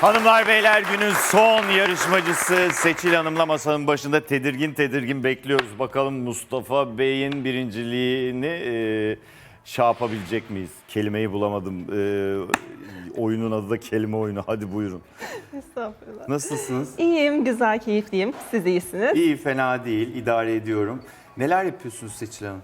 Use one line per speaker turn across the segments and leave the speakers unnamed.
Hanımlar beyler günün son yarışmacısı Seçil Hanım'la masanın başında tedirgin tedirgin bekliyoruz. Bakalım Mustafa Bey'in birinciliğini e, şey yapabilecek miyiz? Kelimeyi bulamadım. E, oyunun adı da kelime oyunu. Hadi buyurun.
Estağfurullah.
Nasılsınız?
İyiyim, güzel, keyifliyim. Siz iyisiniz.
İyi fena değil. idare ediyorum. Neler yapıyorsunuz Seçil Hanım?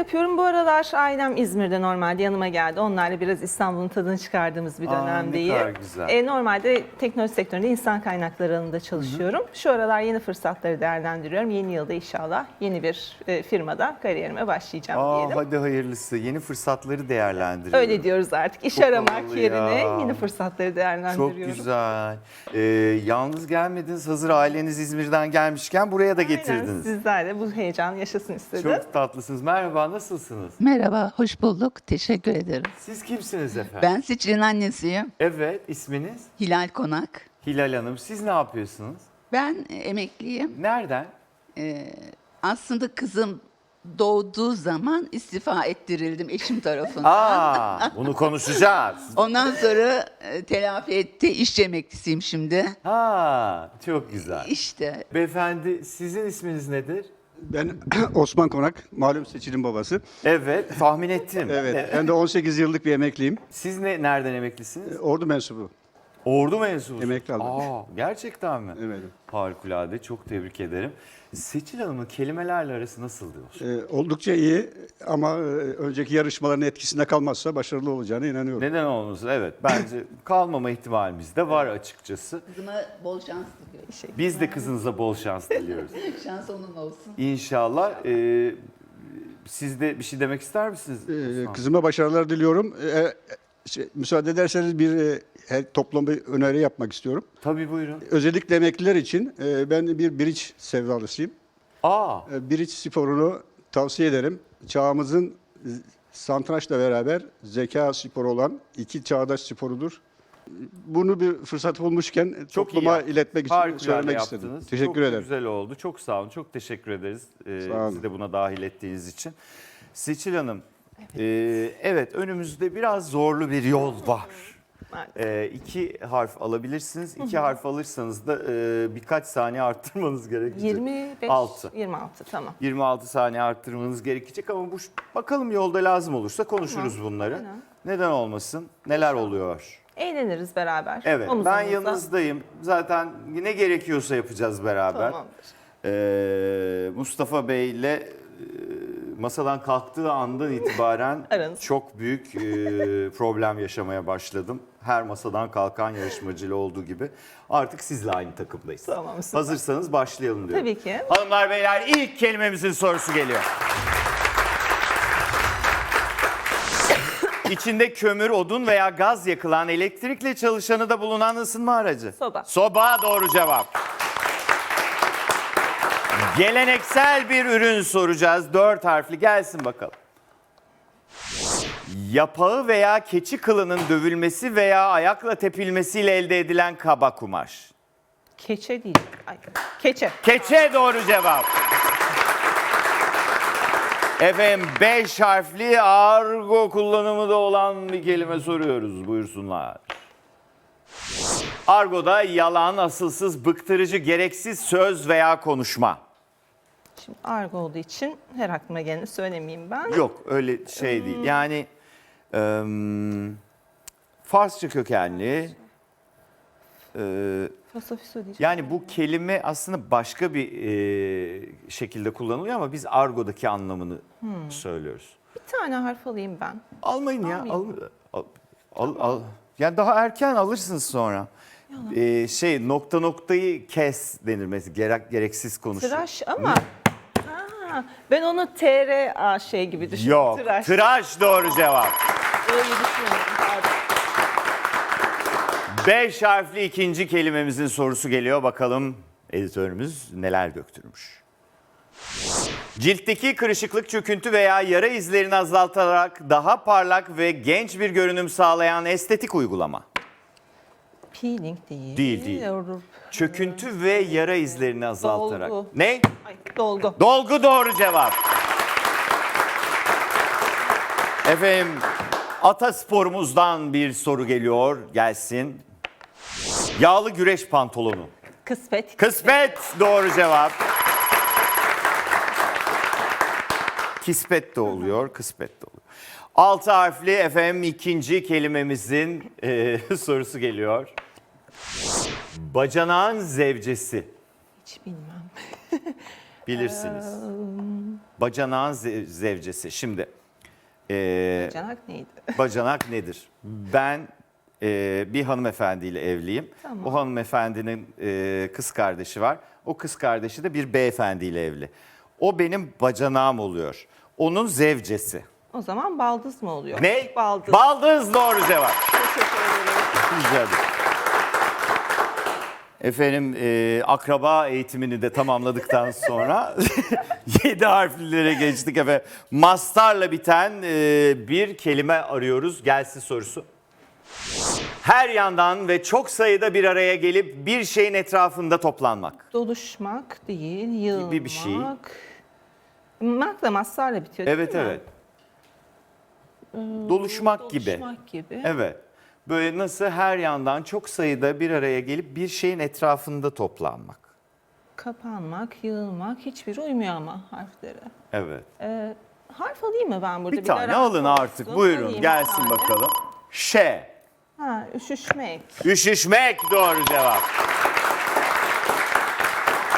Yapıyorum? Bu aralar ailem İzmir'de normalde yanıma geldi. Onlarla biraz İstanbul'un tadını çıkardığımız bir
Aa, ne
dönemdeyim.
güzel.
E, normalde teknoloji sektöründe insan kaynakları alanında çalışıyorum. Şu aralar yeni fırsatları değerlendiriyorum. Yeni yılda inşallah yeni bir e, firmada kariyerime başlayacağım
Aa,
diyelim.
hadi hayırlısı. Yeni fırsatları değerlendiriyorum.
Öyle diyoruz artık. İş
Çok
aramak yerine
ya.
yeni fırsatları
Çok
değerlendiriyorum.
güzel. Ee, yalnız gelmediniz. Hazır aileniz İzmir'den gelmişken buraya da
Aynen,
getirdiniz.
sizler de bu heyecan yaşasın istedim.
Çok tatlısınız. Merhaba, nasılsınız?
Merhaba, hoş bulduk. Teşekkür ederim.
Siz kimsiniz efendim?
Ben Seçil'in annesiyim.
Evet, isminiz?
Hilal Konak.
Hilal Hanım. Siz ne yapıyorsunuz?
Ben e, emekliyim.
Nereden?
Aslında kızım doğduğu zaman istifa ettirildim eşim tarafından.
Aa, bunu konuşacağız.
Ondan sonra e, telafi etti. İşçi emeklisiyim şimdi.
Ha, çok güzel.
İşte
Beyefendi, sizin isminiz nedir?
Ben Osman Konak, malum seçilin babası.
Evet, tahmin ettim.
Evet, ben de 18 yıllık bir emekliyim.
Siz ne, nereden emeklisiniz?
Ordu mensubu.
Ordu mensubu.
Emekli aldım.
Aa, gerçekten mi?
Evet.
Harikulade, çok tebrik ederim. Seçil Hanım'ın kelimelerle arası nasıl diyor?
Ee, oldukça iyi ama e, önceki yarışmaların etkisinde kalmazsa başarılı olacağına inanıyorum.
Neden olmasın? Evet, bence kalmama ihtimalimiz de var açıkçası.
kızıma bol şans diliyorum.
Biz de kızınıza bol şans diliyoruz.
Şans onun olsun.
İnşallah. Ee, siz de bir şey demek ister misiniz?
Ee,
Osman?
kızıma başarılar diliyorum. Ee, şey, müsaade ederseniz bir e, her toplam bir öneri yapmak istiyorum.
Tabii buyurun.
Özellikle emekliler için e, ben bir bridge sevdalısıyım.
Aa,
E, Bridge sporunu tavsiye ederim. Çağımızın e, satrançla beraber zeka sporu olan iki çağdaş sporudur. Bunu bir fırsat bulmuşken
çok
topluma
iyi.
iletmek için
Harikulade
söylemek
yaptınız.
istedim. Teşekkür
çok
ederim.
güzel oldu. Çok sağ olun. Çok teşekkür ederiz. Ee,
Sağ olun.
Sizi de buna dahil ettiğiniz için. Seçil Hanım, evet, evet önümüzde biraz zorlu bir yol var. Ee, iki harf alabilirsiniz. İki harf alırsanız da e, birkaç saniye arttırmanız gerekecek.
25,
Altı.
26 tamam.
26 saniye arttırmanız gerekecek ama bu bakalım yolda lazım olursa konuşuruz bunları.
aynen.
Neden olmasın? Neler oluyor?
Eğleniriz beraber.
Evet,
Omuz
ben
omuza.
yanınızdayım. Zaten ne gerekiyorsa yapacağız beraber.
Tamamdır.
Ee, Mustafa Bey ile e, masadan kalktığı andan itibaren
Aranız.
çok büyük e, problem yaşamaya başladım. Her masadan kalkan yarışmacıyla olduğu gibi. Artık sizle aynı takımdayız.
Tamam, süper.
Hazırsanız başlayalım diyorum.
Tabii ki.
Hanımlar beyler ilk kelimemizin sorusu geliyor. İçinde kömür, odun veya gaz yakılan elektrikle çalışanı da bulunan ısınma aracı.
Soba.
Soba doğru cevap. Geleneksel bir ürün soracağız. Dört harfli gelsin bakalım. Yapağı veya keçi kılının dövülmesi veya ayakla tepilmesiyle elde edilen kaba kumaş.
Keçe değil. Ay, keçe.
Keçe doğru cevap. Efendim 5 harfli argo kullanımı da olan bir kelime soruyoruz. Buyursunlar. Argo'da yalan, asılsız, bıktırıcı, gereksiz söz veya konuşma.
Şimdi argo olduğu için her aklıma geleni söylemeyeyim ben.
Yok öyle şey değil. Yani em, Farsça kökenli. e,
diyeceğim.
Yani bu kelime aslında başka bir e, şekilde kullanılıyor ama biz argodaki anlamını söylüyoruz.
Bir tane harf alayım ben.
Almayın ya. Al, al, al, al. Yani daha erken alırsınız sonra. E, şey nokta noktayı kes denir mesela gerek, gereksiz konuşma.
Tıraş ama. Ha, ben onu TRA şey gibi düşündüm.
Yok.
Tıraş.
Tıraş doğru cevap.
Öyle düşünüyorum. Pardon.
Beş harfli ikinci kelimemizin sorusu geliyor. Bakalım editörümüz neler döktürmüş. Ciltteki kırışıklık, çöküntü veya yara izlerini azaltarak daha parlak ve genç bir görünüm sağlayan estetik uygulama.
Peeling değil.
Değil, değil.
Yor-
Çöküntü ve yara izlerini azaltarak.
Dolgu.
Ne?
Ay, dolgu.
Dolgu doğru cevap. Efendim atasporumuzdan bir soru geliyor. Gelsin. Yağlı güreş pantolonu.
Kısmet.
Kısmet doğru cevap. Kispet de oluyor, kısmet de oluyor. Altı harfli efendim ikinci kelimemizin e, sorusu geliyor. Bacanağın zevcesi.
Hiç bilmem.
Bilirsiniz. Bacanağın ze- zevcesi. Şimdi e,
Canak neydi?
bacanak nedir? Ben e, bir hanımefendiyle evliyim.
Tamam.
O hanımefendinin e, kız kardeşi var. O kız kardeşi de bir beyefendiyle evli. O benim bacanağım oluyor. Onun zevcesi.
O zaman baldız mı oluyor?
Ne?
Baldız.
Baldız doğru cevap.
Teşekkür ederim.
Rica ederim. Efendim e, akraba eğitimini de tamamladıktan sonra 7 harflilere geçtik efendim. Mastarla biten e, bir kelime arıyoruz. Gelsin sorusu. Her yandan ve çok sayıda bir araya gelip bir şeyin etrafında toplanmak.
Doluşmak değil, yığılmak.
Bir- bir şey.
Mak da maslarla bitiyor
Evet
mi?
evet. Doluşmak gibi.
Doluşmak gibi.
Evet. Böyle nasıl her yandan çok sayıda bir araya gelip bir şeyin etrafında toplanmak.
Kapanmak, yığılmak hiçbiri uymuyor ama harflere.
Evet.
Ee, harf alayım mı ben burada?
Bir tane
garanti
alın
olsun.
artık. Buyurun
Alayım bir
gelsin
tane.
bakalım. Ş.
Ha, üşüşmek.
Üşüşmek doğru cevap.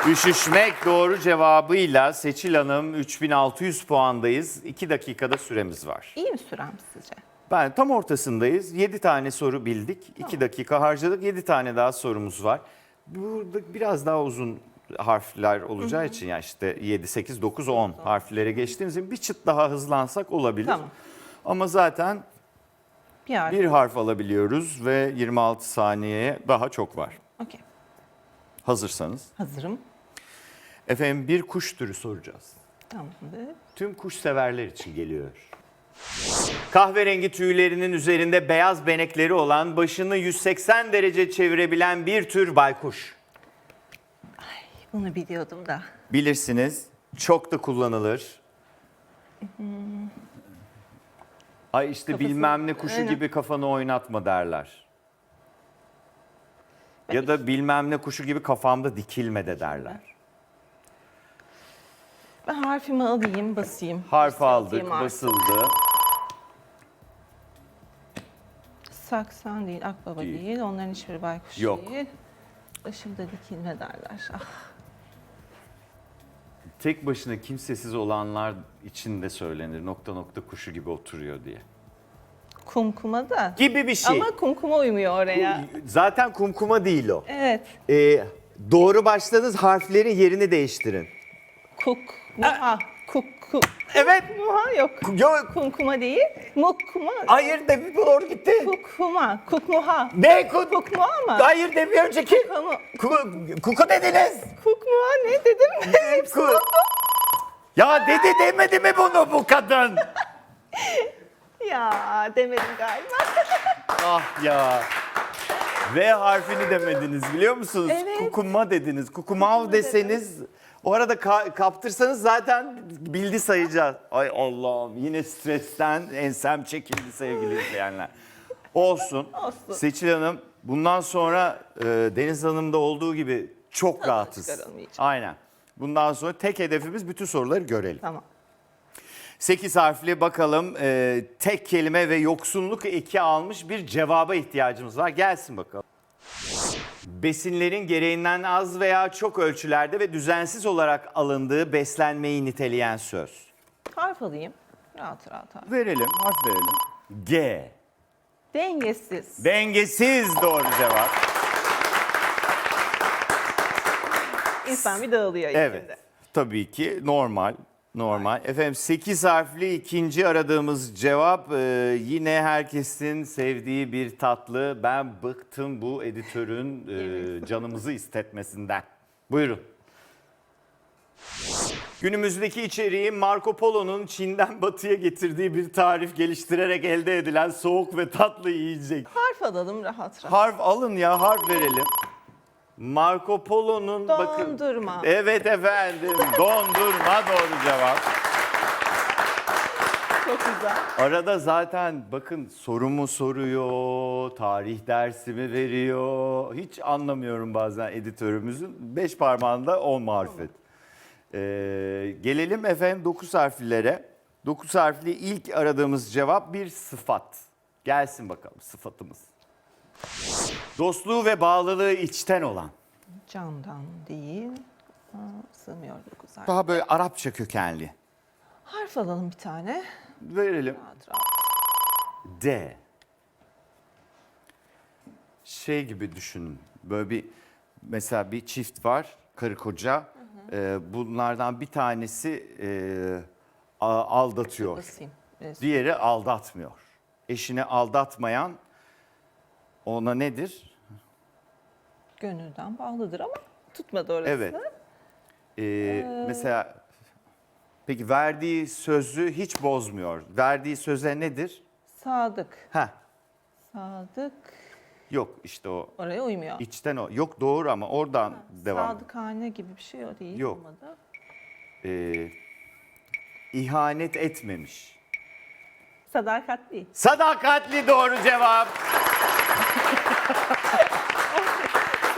Üşüşmek doğru cevabıyla Seçil Hanım 3600 puandayız. 2 dakikada süremiz var.
İyi mi sürem sizce?
Ben tam ortasındayız. 7 tane soru bildik. 2 dakika harcadık. 7 tane daha sorumuz var. Burada biraz daha uzun harfler olacağı için yani işte 7, 8, 9, 10 harflere geçtiğimiz için bir çıt daha hızlansak olabilir.
Tamam.
Ama zaten
Bir harf.
bir harf alabiliyoruz ve 26 saniyeye daha çok var.
Okey.
Hazırsanız.
Hazırım.
Efendim bir kuş türü soracağız.
Tamamdır.
Tüm kuş severler için geliyor. Kahverengi tüylerinin üzerinde beyaz benekleri olan, başını 180 derece çevirebilen bir tür baykuş.
Bunu biliyordum da.
Bilirsiniz, çok da kullanılır. Ay işte
Kafası-
bilmem ne kuşu
Aynen.
gibi kafanı oynatma derler. Ya da bilmem ne kuşu gibi kafamda dikilme de derler.
Ben harfimi alayım, basayım.
Harf
Basayım
aldık, basıldı.
Saksan değil, akbaba
Değil.
değil. Onların hiçbiri baykuş
Yok.
değil. Başımda dikilme derler. Ah.
Tek başına kimsesiz olanlar için de söylenir. Nokta nokta kuşu gibi oturuyor diye.
Kumkuma da.
Gibi bir şey.
Ama kumkuma uymuyor oraya.
Zaten kumkuma değil o.
Evet.
Ee, doğru başladınız harflerin yerini değiştirin.
Kuk, muha, kuk, kuk.
Evet.
Muha yok.
Yok.
Kumkuma değil. Mukkuma.
Hayır de bir doğru gitti.
Kukuma, kukmuha.
Ne? Ku,
Kukmuha mı?
hayır de bir önceki.
Kumu,
Ku- kuku dediniz.
kukmuha ne dedim?
Ku- ya dedi demedi mi bunu bu kadın?
ya demedim galiba.
Ah ya. V harfini demediniz biliyor musunuz?
Evet.
Kukuma dediniz. Kukumav deseniz o arada ka- kaptırsanız zaten bildi sayacağız. Ay Allah'ım yine stresten ensem çekildi sevgili izleyenler. Olsun.
Olsun.
Seçil Hanım bundan sonra e, Deniz Hanım'da olduğu gibi çok rahatız.
çıkarılmayacak.
Aynen. Bundan sonra tek hedefimiz bütün soruları görelim.
Tamam.
8 harfli bakalım e, tek kelime ve yoksunluk eki almış bir cevaba ihtiyacımız var. Gelsin bakalım. Besinlerin gereğinden az veya çok ölçülerde ve düzensiz olarak alındığı beslenmeyi niteleyen söz.
Harf alayım. Rahat rahat harf.
Verelim, harf verelim. G.
Dengesiz.
Dengesiz doğru cevap.
İnsan bir dağılıyor
Evet.
içinde.
Tabii ki normal. Normal. Efendim 8 harfli ikinci aradığımız cevap e, yine herkesin sevdiği bir tatlı. Ben bıktım bu editörün e, canımızı istetmesinden. Buyurun. Günümüzdeki içeriği Marco Polo'nun Çin'den batıya getirdiği bir tarif geliştirerek elde edilen soğuk ve tatlı yiyecek.
Harf alalım rahat rahat.
Harf alın ya harf verelim. Marco Polo'nun bakın.
Dondurma.
Evet efendim dondurma doğru cevap.
Çok güzel.
Arada zaten bakın sorumu soruyor, tarih dersimi veriyor. Hiç anlamıyorum bazen editörümüzün. Beş parmağında on marifet. Ee, gelelim efendim dokuz harflilere. Dokuz harfli ilk aradığımız cevap bir sıfat. Gelsin bakalım sıfatımız. Dostluğu ve bağlılığı içten olan.
Candan değil. Aa, sığmıyor dokuz harf.
Daha böyle Arapça kökenli.
Harf alalım bir tane.
Verelim.
Rahat rahat.
D. Şey gibi düşünün. Böyle bir mesela bir çift var, karı koca. Ee, bunlardan bir tanesi e, a- aldatıyor.
Basayım. Ee,
Diğeri aldatmıyor. Eşini aldatmayan ona nedir?
Gönülden bağlıdır ama tutmadı orası.
Evet. Ee, mesela peki verdiği sözü hiç bozmuyor. Verdiği söze nedir?
Sadık.
Heh,
Sadık.
yok işte o
Oraya uymuyor.
içten o. Yok doğru ama oradan devam.
Sadıkhane gibi bir şey o değil.
Yok.
Olmadı.
Ee, ihanet etmemiş.
Sadakatli.
Sadakatli doğru cevap.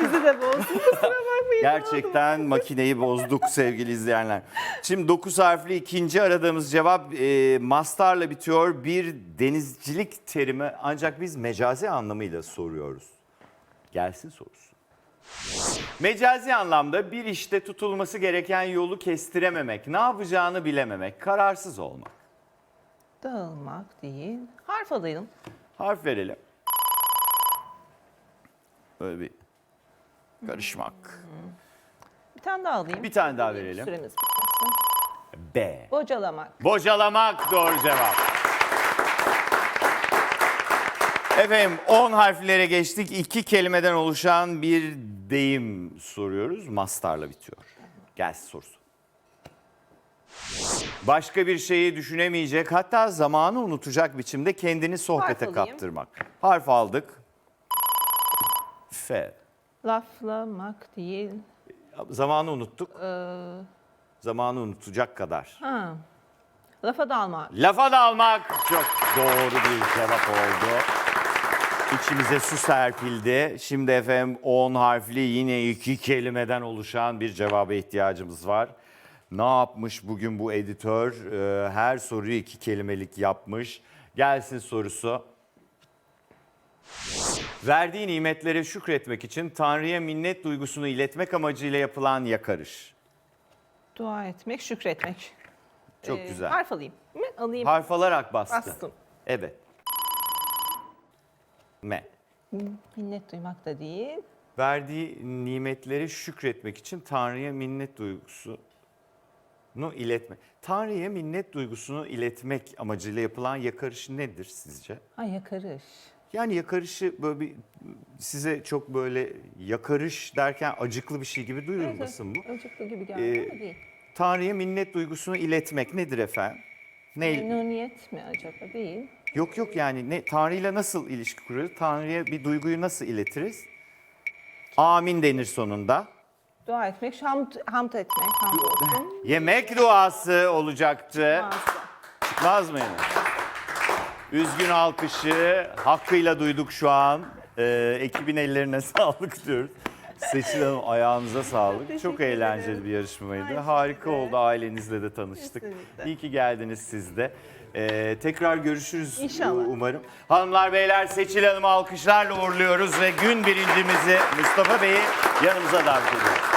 Sizi de bozdum. Kusura bakmayın.
Gerçekten makineyi bozduk sevgili izleyenler. Şimdi 9 harfli ikinci aradığımız cevap e, mastarla bitiyor. Bir denizcilik terimi ancak biz mecazi anlamıyla soruyoruz. Gelsin sorusu. Mecazi anlamda bir işte tutulması gereken yolu kestirememek, ne yapacağını bilememek, kararsız olmak.
Dağılmak değil. Harf alayım.
Harf verelim. Böyle bir karışmak.
Bir tane daha alayım.
Bir tane daha verelim.
Süremiz bitmesin.
B.
Bocalamak.
Bocalamak doğru cevap. Efendim 10 harflere geçtik. İki kelimeden oluşan bir deyim soruyoruz. Mastarla bitiyor. Gelsin sorusu. Başka bir şeyi düşünemeyecek hatta zamanı unutacak biçimde kendini sohbete
Harf alayım.
kaptırmak. Harf aldık. F.
Laflamak değil.
Zamanı unuttuk.
Ee,
Zamanı unutacak kadar.
ha. Lafa dalmak.
Lafa dalmak çok doğru bir cevap oldu. İçimize su serpildi. Şimdi efendim 10 harfli yine iki kelimeden oluşan bir cevaba ihtiyacımız var. Ne yapmış bugün bu editör? Ee, her soruyu iki kelimelik yapmış. Gelsin sorusu. Verdiği nimetlere şükretmek için Tanrı'ya minnet duygusunu iletmek amacıyla yapılan yakarış.
Dua etmek, şükretmek.
Çok
Ee,
güzel.
Harf alayım. mı? Alayım.
Harf alarak bastı.
Bastım.
Evet. M.
Minnet duymak da değil.
Verdiği nimetleri şükretmek için Tanrı'ya minnet duygusunu iletmek. Tanrı'ya minnet duygusunu iletmek amacıyla yapılan yakarış nedir sizce?
Ay yakarış.
Yani yakarışı böyle bir size çok böyle yakarış derken acıklı bir şey gibi duyulmasın bu?
Acıklı gibi geldi
Ee,
değil.
Tanrı'ya minnet duygusunu iletmek nedir efendim? Ne?
Memnuniyet mi acaba? Değil.
Yok yok yani ne Tanrı'yla nasıl ilişki kuruyoruz? Tanrı'ya bir duyguyu nasıl iletiriz? Amin denir sonunda.
Dua etmek, hamd, hamd etmek, hamd olsun.
Yemek duası olacaktı. Çıkmaz mı yine? Üzgün alkışı hakkıyla duyduk şu an. Ee, ekibin ellerine sağlık diyoruz. Seçil Hanım ayağınıza sağlık.
Teşekkür
Çok eğlenceli bir yarışmaydı. Harika oldu. Ailenizle de tanıştık.
Kesinlikle.
İyi ki geldiniz siz de. Ee, tekrar görüşürüz
İnşallah.
umarım. Hanımlar beyler Seçil Hanım'ı alkışlarla uğurluyoruz ve gün birincimizi Mustafa Bey'i yanımıza davet ediyoruz.